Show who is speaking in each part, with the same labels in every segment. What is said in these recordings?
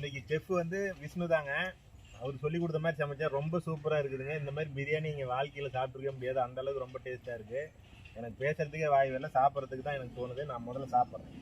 Speaker 1: இன்னைக்கு செஃப் வந்து விஷ்ணு தாங்க. அவர் சொல்லி கொடுத்த மாதிரி சமைச்சா ரொம்ப சூப்பராக இருக்குதுங்க. இந்த மாதிரி பிரியாணி நீங்கள் வாழ்க்கையில் சாப்பிட்ருக்க முடியாது. அந்த அளவுக்கு ரொம்ப டேஸ்ட்டாக இருக்குது எனக்கு பேசுகிறதுக்கே வாய் வரல சாப்பிட்றதுக்கு தான் எனக்கு தோணுது. நான் முதல்ல சாப்பிட்றேன்.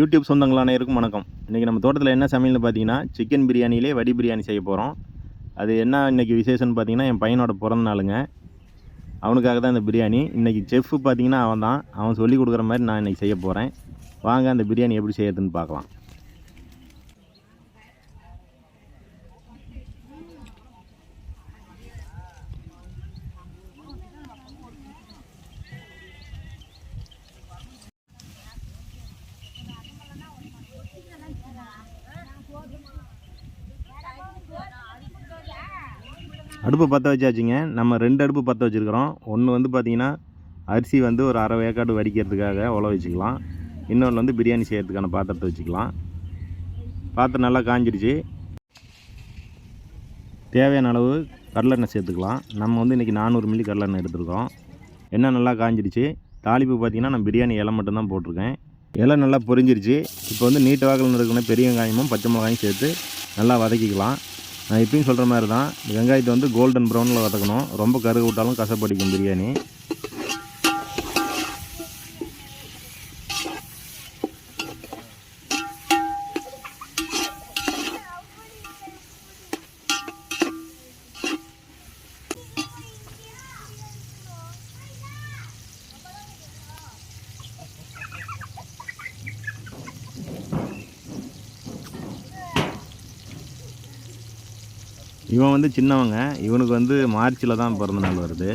Speaker 1: யூடியூப் சொந்தங்கள் அனைவருக்கும் வணக்கம். இன்றைக்கி நம்ம தோட்டத்தில் என்ன சமையல்னு பார்த்தீங்கன்னா சிக்கன் பிரியாணியிலே வடி பிரியாணி செய்ய போகிறோம் அது என்ன இன்றைக்கி விசேஷம்னு பார்த்தீங்கன்னா என் பையனோட பிறந்த நாளுங்க. அவனுக்காக தான் இந்த பிரியாணி. இன்றைக்கி செஃப் பார்த்தீங்கன்னா அவன் தான் அவன் சொல்லி கொடுக்குற மாதிரி நான் இன்றைக்கி செய்ய போகிறேன் வாங்க அந்த பிரியாணி எப்படி செய்யறதுன்னு பார்க்கலாம். அடுப்பு பற்ற வச்சாச்சுங்க. நம்ம ரெண்டு அடுப்பு பற்ற வச்சுருக்குறோம். ஒன்று வந்து பார்த்திங்கன்னா அரிசி வந்து ஒரு அரை வேக்காடு வடிக்கிறதுக்காக உழ வச்சுக்கலாம். இன்னொன்று வந்து பிரியாணி செய்கிறதுக்கான பாத்திரத்தை வச்சுக்கலாம். பாத்திரம் நல்லா காஞ்சிடுச்சு தேவையான அளவு கடலெண்ணெய் சேர்த்துக்கலாம். நம்ம வந்து இன்றைக்கி நானூறு மில்லி கடலெண்ணெய் எடுத்துருக்கோம். எண்ணெய் நல்லா காஞ்சிடுச்சு தாளிப்பு பார்த்திங்கன்னா நான் பிரியாணி இலை மட்டும்தான் போட்டிருக்கேன். இலை நல்லா பொரிஞ்சிருச்சு. இப்போ வந்து நீட்ட வாக்கில் இருக்கணும் பெரிய வெங்காயமும் பச்சை மிளகாயும் சேர்த்து நல்லா வதக்கிக்கலாம். நான் இப்பயும் சொல்கிற மாதிரி தான் வெங்காயத்தை வந்து கோல்டன் ப்ரௌனில் வதக்கணும். ரொம்ப கருக விட்டாலும் கசப்படிக்கும் பிரியாணி. இவன் வந்து சின்னவங்க. இவனுக்கு வந்து மார்ச்சில் தான் பிறந்த நாள் வருது.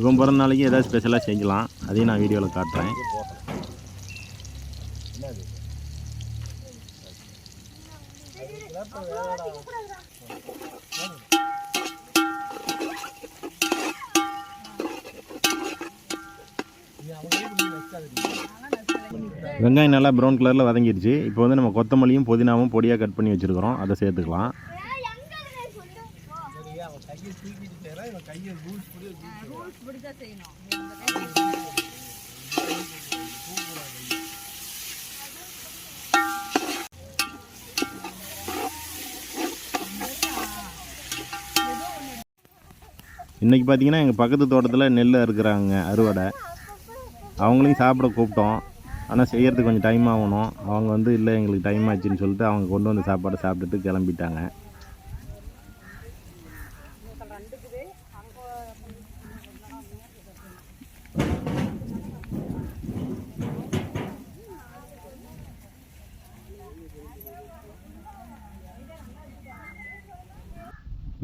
Speaker 1: இவன் பிறந்த நாளைக்கு ஏதாவது ஸ்பெஷலாக செஞ்சலாம். அதையும் நான் வீடியோவில் காட்டுறேன். வெங்காயம் நல்லா ப்ரௌன் கலரில் வதங்கிடுச்சு இப்போ வந்து நம்ம கொத்தமல்லியும் புதினாவும் பொடியாக கட் பண்ணி வச்சுருக்கிறோம். அதை சேர்த்துக்கலாம். இன்றைக்கி பார்த்தீங்கன்னா எங்கள் பக்கத்து தோட்டத்தில் நெல் அறுக்கிறாங்க அறுவடை. அவங்களையும் சாப்பிட கூப்பிட்டோம். ஆனால் செய்கிறதுக்கு கொஞ்சம் டைம் ஆகணும். அவங்க வந்து இல்லை எங்களுக்கு டைம் ஆச்சுன்னு சொல்லிட்டு அவங்க கொண்டு வந்த சாப்பாடை சாப்பிட்டுட்டு கிளம்பிட்டாங்க.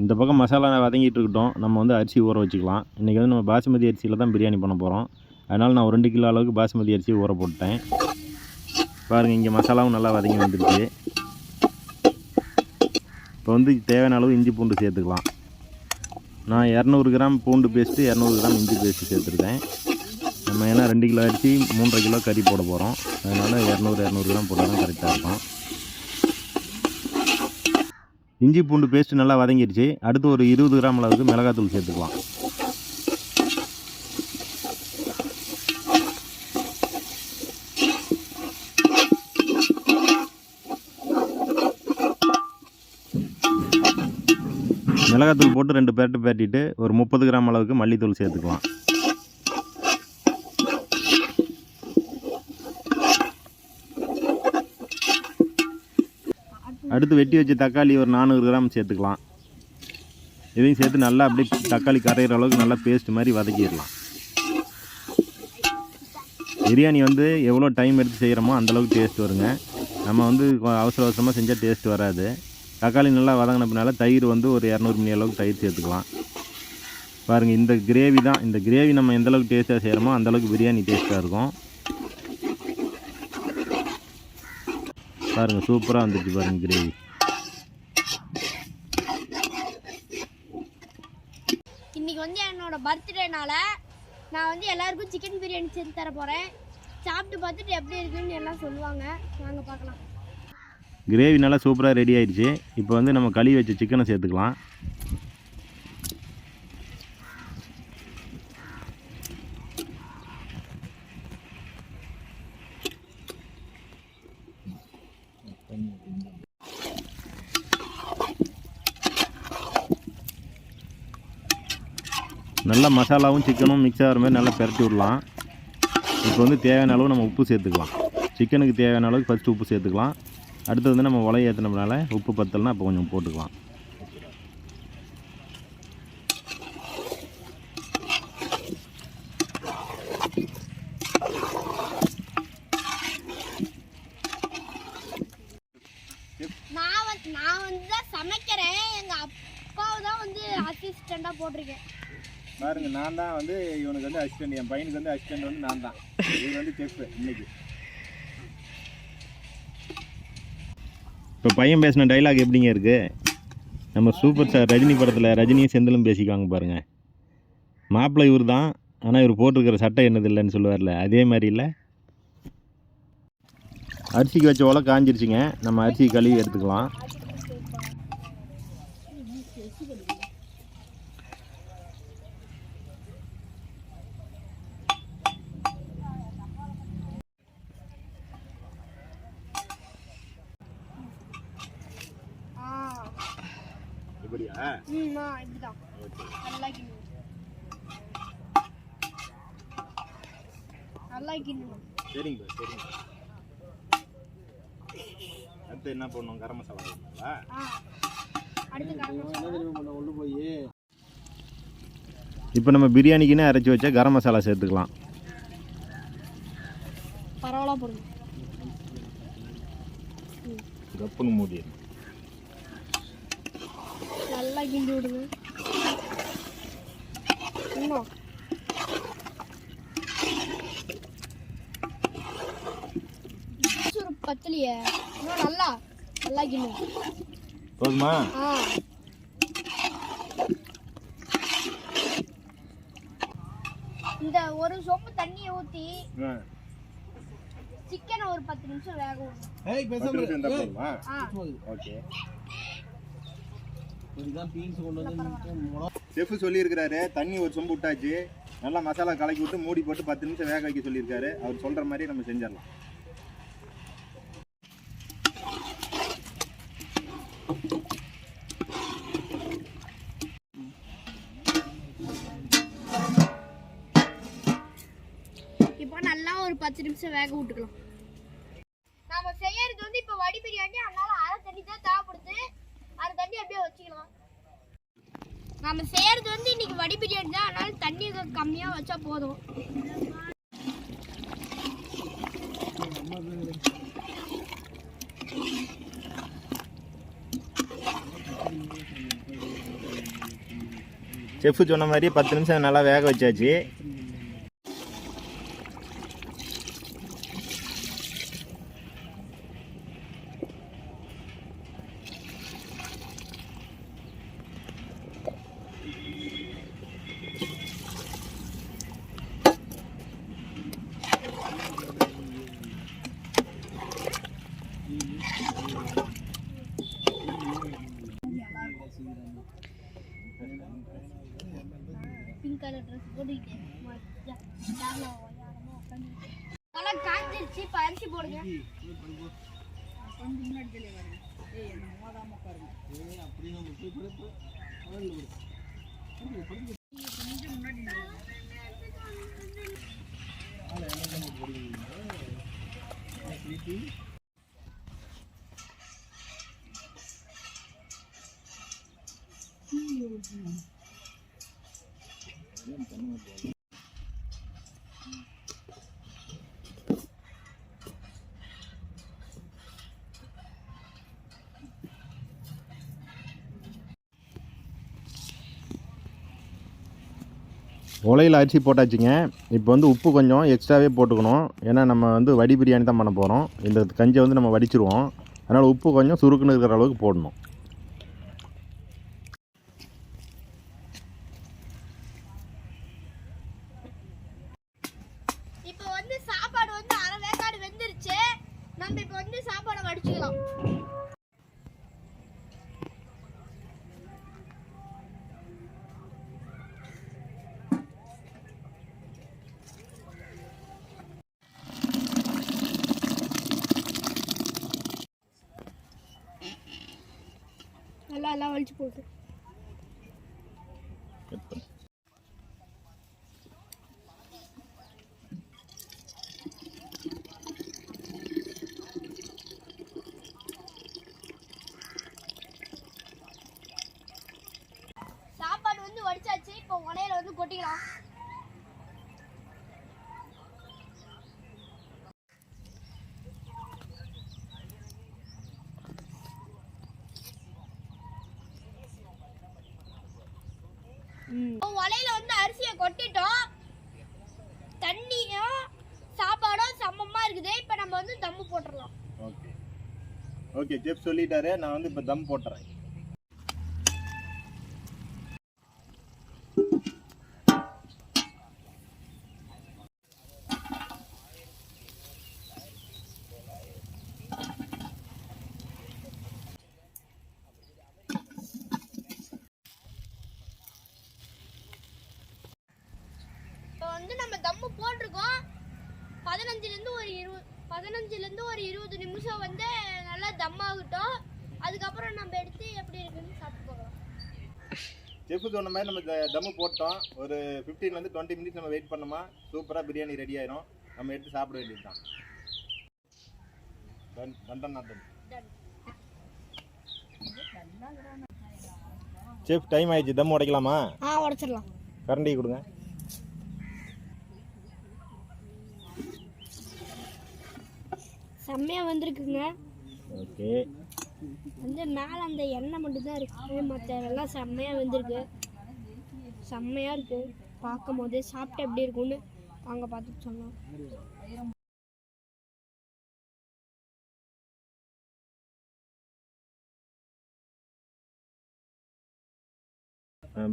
Speaker 1: இந்த பக்கம் மசாலா வதங்கிட்டு இருக்கட்டும் நம்ம வந்து அரிசி ஊற வச்சுக்கலாம். இன்றைக்கி வந்து நம்ம பாசுமதி அரிசியில் தான் பிரியாணி பண்ண போகிறோம் அதனால் நான் ஒரு ரெண்டு கிலோ அளவுக்கு பாசுமதி அரிசி ஊற போட்டேன் பாருங்கள் இங்கே மசாலாவும் நல்லா வதங்கி வந்துருச்சு. இப்போ வந்து தேவையான அளவு இஞ்சி பூண்டு சேர்த்துக்கலாம். நான் இரநூறு கிராம் பூண்டு பேஸ்ட்டு இரநூறு கிராம் இஞ்சி பேஸ்ட்டு சேர்த்துருக்கேன். நம்ம ஏன்னா ரெண்டு கிலோ அரிசி மூன்றரை கிலோ கறி போட போகிறோம் அதனால் இரநூறு இரநூறு கிராம் போட்டால் தான் கரெக்டாக இருக்கும். இஞ்சி பூண்டு பேஸ்ட்டு நல்லா வதங்கிடுச்சு. அடுத்து ஒரு இருபது கிராம் அளவுக்கு மிளகாத்தூள் சேர்த்துக்கலாம். மிளகாத்தூள் போட்டு ரெண்டு பேரட்டு பேட்டிட்டு ஒரு முப்பது கிராம் அளவுக்கு மல்லித்தூள் சேர்த்துக்கலாம். அடுத்து வெட்டி வச்ச தக்காளி ஒரு நானூறு கிராம் சேர்த்துக்கலாம். இதையும் சேர்த்து நல்லா அப்படியே தக்காளி கரையிற அளவுக்கு நல்லா பேஸ்ட் மாதிரி வதக்கிடலாம். பிரியாணி வந்து எவ்வளோ டைம் எடுத்து செய்கிறோமோ அந்தளவுக்கு டேஸ்ட் வருங்க. நம்ம வந்து அவசர அவசரமாக செஞ்சால் டேஸ்ட் வராது. தக்காளி நல்லா வதங்கின தயிர் வந்து ஒரு இரநூறு மணி அளவுக்கு தயிர் சேர்த்துக்கலாம். பாருங்கள் இந்த கிரேவி தான் இந்த கிரேவி நம்ம எந்தளவுக்கு டேஸ்ட்டாக செய்கிறோமோ அந்தளவுக்கு பிரியாணி டேஸ்ட்டாக இருக்கும். பாருங்கள் சூப்பராக வந்துருச்சு பாருங்கள் கிரேவி
Speaker 2: இன்னைக்கு வந்து என்னோட பர்த்டேனால நான் வந்து எல்லாருக்கும் சிக்கன் பிரியாணி செஞ்சு தர போகிறேன் சாப்பிட்டு பார்த்துட்டு எப்படி இருக்குன்னு எல்லாம் சொல்லுவாங்க. வாங்க பார்க்கலாம்.
Speaker 1: கிரேவி நல்லா சூப்பராக ரெடி ஆயிடுச்சு. இப்போ வந்து நம்ம கழுவி வச்ச சிக்கனை சேர்த்துக்கலாம். நல்லா மசாலாவும் சிக்கனும் மிக்ஸ் ஆகிற மாதிரி நல்லா பெரட்டி விடலாம். இப்போ வந்து தேவையான அளவு நம்ம உப்பு சேர்த்துக்கலாம். சிக்கனுக்கு தேவையான அளவுக்கு ஃபஸ்ட்டு உப்பு சேர்த்துக்கலாம். அடுத்து வந்து நம்ம உலைய ஏற்றினோம்னால உப்பு பத்தலைனா அப்போ கொஞ்சம் போட்டுக்கலாம்.
Speaker 2: நான் வந்து நான் வந்து தான் சமைக்கிறேன். எங்கள் அப்பாவை தான் வந்து அசிஸ்டண்ட்டாக போட்டிருக்கேன்.
Speaker 1: பாருங்க நான் தான் வந்து இவனுக்கு வந்து அசிஸ்டன்ட் என் பையனுக்கு வந்து அசிஸ்டன்ட் வந்து நான் தான். இது வந்து செஃப் இன்னைக்கு. இப்போ பையன் பேசின டைலாக் எப்படிங்க இருக்கு? நம்ம சூப்பர் ஸ்டார் ரஜினி படத்தில் ரஜினியும் செந்திலும் பேசிக்குவாங்க பாருங்கள் மாப்பிள்ளை இவர் தான் ஆனால் இவர் போட்டிருக்கிற சட்டை என்னது இல்லைன்னு சொல்லுவார்ல அதே மாதிரி இல்லை? அரிசிக்கு வச்ச ஓலை காஞ்சிருச்சுங்க. நம்ம அரிசி கழுவி எடுத்துக்கலாம்.
Speaker 2: ம் நல்லா நல்லா கிண்ணணும்
Speaker 1: சரிங்க சரிங்க. அடுத்து என்ன பண்ணணும் கரம் மசாலா
Speaker 2: அடுத்து கரம் மசாலா.
Speaker 1: இப்போ நம்ம பிரியாணிக்குன்னு அரைச்சி வச்ச கரம் மசாலா சேர்த்துக்கலாம்.
Speaker 2: பரவாயில்ல போடுங்க.
Speaker 1: கப்புன்னு
Speaker 2: கிண்டி விடுங்க இன்னும் பத்தலையே. இன்னும் நல்லா நல்லா கிண்ணும்
Speaker 1: போதுமா?
Speaker 2: ஆ. இந்த ஒரு சொம்பு தண்ணியை ஊற்றி சிக்கனை ஒரு பத்து நிமிஷம் வேக விடணும்.
Speaker 1: ஓகே. செஃப் சொல்லியிருக்கிறாரு தண்ணி ஒரு சொம்பு விட்டாச்சு நல்லா மசாலா கலக்கி விட்டு மூடி போட்டு பத்து நிமிஷம் வேக வைக்க சொல்லியிருக்காரு. அவர் சொல்கிற மாதிரி நம்ம செஞ்சிடலாம்.
Speaker 2: இப்போ நல்லா ஒரு பத்து நிமிஷம் வேக விட்டுக்கலாம் நாம செய்யறது வந்து இப்போ வடி பிரியாணி அதனால அரை தண்ணி தான் தேவைப்படுது அரை தண்ணி அப்படியே வச்சுக்கலாம் நம்ம செய்யறது வந்து இன்னைக்கு வடி பிரியாணி தான். அதனால தண்ணி கம்மியா வச்சா போதும்.
Speaker 1: செஃப் சொன்ன மாதிரி பத்து நிமிஷம் நல்லா வேக வச்சாச்சு.
Speaker 2: பிங்க் கலர் ட்ரெஸ் போட்டுக்கிட்டேன் காஞ்சிருச்சு இப்போ அரிசி போடுங்க கொஞ்சம் முன்னாடி தெரிய வரேன் ஏய் மோதாம உட்காருங்க ஏய் அப்படியே முன்னாடி ஆளை
Speaker 1: உலையில் அரிசி போட்டாச்சுங்க. இப்போ வந்து உப்பு கொஞ்சம் எக்ஸ்ட்ராவே போட்டுக்கணும். ஏன்னா நம்ம வந்து வடி பிரியாணி தான் பண்ண போகிறோம் இந்த கஞ்சை வந்து நம்ம வடிச்சிருவோம். அதனால் உப்பு கொஞ்சம் சுருக்குன்னு இருக்கிற அளவுக்கு போடணும்.
Speaker 2: நம்ம இப்போ வந்து சாப்பாடை வடிச்சுக்கலாம். நல்லா எல்லாம் வலிச்சு போட்டு சாப்பாடு வந்து வடிச்சாச்சு இப்போ இப்போ உலையில வந்து அரிசியை கொட்டிட்டோம். தண்ணியும் சாப்பாடும் சமமா இருக்குது. இப்போ நம்ம வந்து தம்மு போட்டுடலாம்
Speaker 1: ஓகே ஓகே செஃப் சொல்லிட்டாரு. நான் வந்து இப்போ தம் போட்டுறேன்.
Speaker 2: வந்து நம்ம தம்மு போட்டிருக்கோம். பதினஞ்சுலேருந்து ஒரு இருபது பதினஞ்சுலேருந்து ஒரு இருபது நிமிஷம் வந்து நல்லா தம் ஆகட்டும். அதுக்கப்புறம் நம்ம எடுத்து எப்படி இருக்குன்னு சாப்பிட்டு போகலாம்.
Speaker 1: செஃப் சொன்ன மாதிரி நம்ம தம்மு போட்டோம். ஒரு 15 வந்து டுவெண்ட்டி மினிட்ஸ் நம்ம வெயிட் பண்ணோமா? சூப்பராக பிரியாணி ரெடி ஆயிரும். நம்ம எடுத்து சாப்பிட வேண்டியது தான். டன் டன் செஃப் டைம் ஆயிடுச்சு. தம் உடைக்கலாமா?
Speaker 2: ஆ உடச்சிடலாம்.
Speaker 1: கரண்டி கொடுங்க.
Speaker 2: செம்மையாக வந்திருக்குங்க.
Speaker 1: ஓகே.
Speaker 2: வந்து மேலே அந்த எண்ணெய் மட்டும்தான் இருக்கு. மற்ற எல்லாம் செம்மையாக வந்திருக்கு. செம்மையாக இருக்கு. பார்க்கும் போதே சாப்பிட்டு எப்படி இருக்கும்னு வாங்க பார்த்துட்டு சொன்னோம்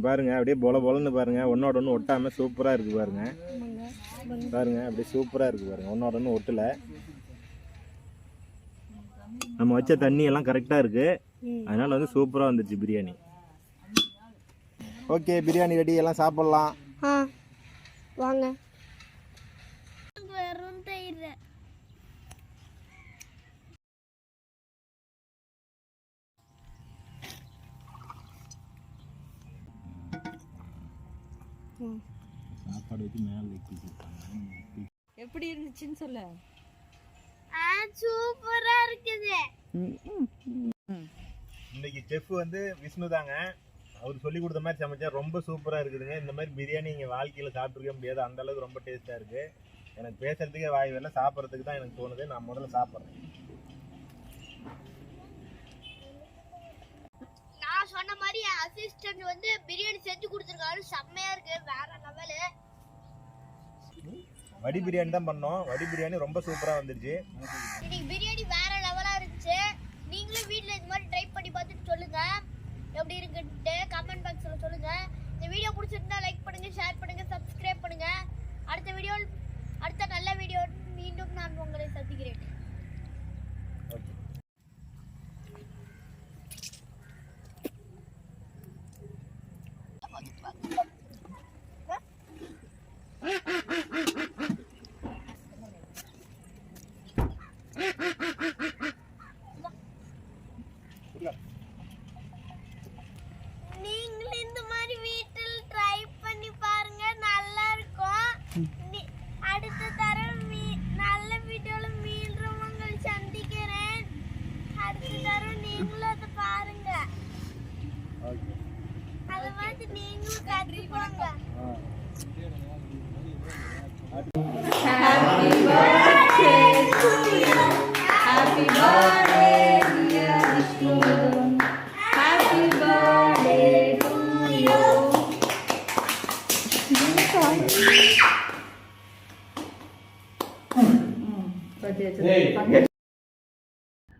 Speaker 1: பாருங்க அப்படியே பொல பொலன்னு பாருங்க. ஒன்னோட ஒன்று ஒட்டாம சூப்பரா இருக்கு பாருங்க. பாருங்க அப்படியே சூப்பரா இருக்கு பாருங்க. ஒன்னோட ஒன்று ஒட்டல. நம்ம வச்ச தண்ணி எல்லாம் கரெக்டா இருக்கு. அதனால வந்து சூப்பரா வந்துச்சு பிரியாணி. ஓகே பிரியாணி ரெடி எல்லாம் சாப்பிடலாம்.
Speaker 2: ஆ வாங்க. வெறும் தயிர்
Speaker 1: சாப்பாடு வச்சு மேலே
Speaker 3: எப்படி இருந்துச்சுன்னு சொல்லு.
Speaker 2: சூப்பரா இருக்குது.
Speaker 1: இன்னைக்கு செஃப் வந்து விஷ்ணு தாங்க. அவர் சொல்லி கொடுத்த மாதிரி சமைச்சா ரொம்ப சூப்பராக இருக்குதுங்க. இந்த மாதிரி பிரியாணி இங்கே வாழ்க்கையில் சாப்பிட்ருக்க முடியாது. அந்த அளவுக்கு ரொம்ப டேஸ்ட்டாக இருக்குது எனக்கு பேசுறதுக்கே வாய் வரல. சாப்பிட்றதுக்கு தான் எனக்கு தோணுது. நான் முதல்ல சாப்பிட்றேன்.
Speaker 2: நான் சொன்ன மாதிரி என் அசிஸ்டன்ட் வந்து பிரியாணி செஞ்சு கொடுத்துருக்காரு. செம்மையா இருக்கு. வேற லெவலு
Speaker 1: வடி பிரியாணி தான் பண்ணோம். வடி பிரியாணி ரொம்ப சூப்பராக வந்துருச்சு.
Speaker 2: இன்னைக்கு பிரியாணி வேற லெவலா இருந்துச்சு. நீங்களும் வீட்ல இது மாதிரி ட்ரை பண்ணி பார்த்துட்டு சொல்லுங்க. எப்படி இருக்குன்ட்டு கமெண்ட் பாக்ஸ்ல சொல்லுங்க. இந்த வீடியோ பிடிச்சிருந்தா லைக் பண்ணுங்க ஷேர் பண்ணுங்க சப்ஸ்கிரைப் பண்ணுங்க. அடுத்த வீடியோ அடுத்த நல்ல வீடியோ மீண்டும் நான் உங்களை சந்திக்கிறேன்.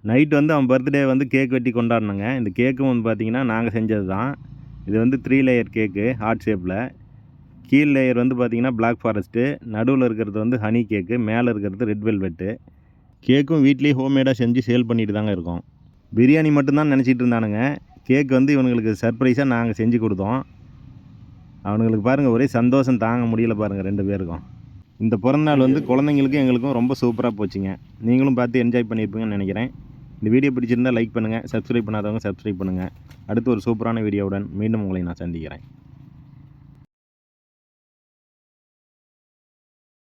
Speaker 1: நைட் வந்து அவன் பர்த்டே வந்து கேக் வெட்டி கொண்டாடினோங்க இந்த கேக்கும் வந்து பார்த்தீங்கன்னா நாங்கள் செஞ்சது தான் இது வந்து த்ரீ லேயர் கேக்கு ஹார்ட் ஷேப்பில் கீழ் லேயர் வந்து பார்த்திங்கன்னா பிளாக் ஃபாரஸ்ட்டு நடுவில் இருக்கிறது வந்து ஹனி கேக்கு மேலே இருக்கிறது ரெட் வெல்வெட்டு கேக்கும் வீட்லேயே ஹோம்மேடாக செஞ்சு சேல் பண்ணிட்டு தாங்க இருக்கோம். பிரியாணி மட்டும்தான் நினச்சிட்டு இருந்தானுங்க. கேக் வந்து இவனுங்களுக்கு சர்ப்ரைஸாக நாங்கள் செஞ்சு கொடுத்தோம். அவனுங்களுக்கு பாருங்கள் ஒரே சந்தோஷம் தாங்க முடியல பாருங்கள் ரெண்டு பேருக்கும். இந்த பிறந்தநாள் வந்து குழந்தைங்களுக்கும் எங்களுக்கும் ரொம்ப சூப்பராக போச்சுங்க. நீங்களும் பார்த்து என்ஜாய் பண்ணியிருப்பீங்கன்னு நினைக்கிறேன். இந்த வீடியோ பிடிச்சிருந்தா லைக் பண்ணுங்கள் சப்ஸ்கிரைப் பண்ணாதவங்க சப்ஸ்கிரைப் பண்ணுங்கள் அடுத்து ஒரு சூப்பரான வீடியோவுடன் மீண்டும் உங்களை நான் சந்திக்கிறேன்.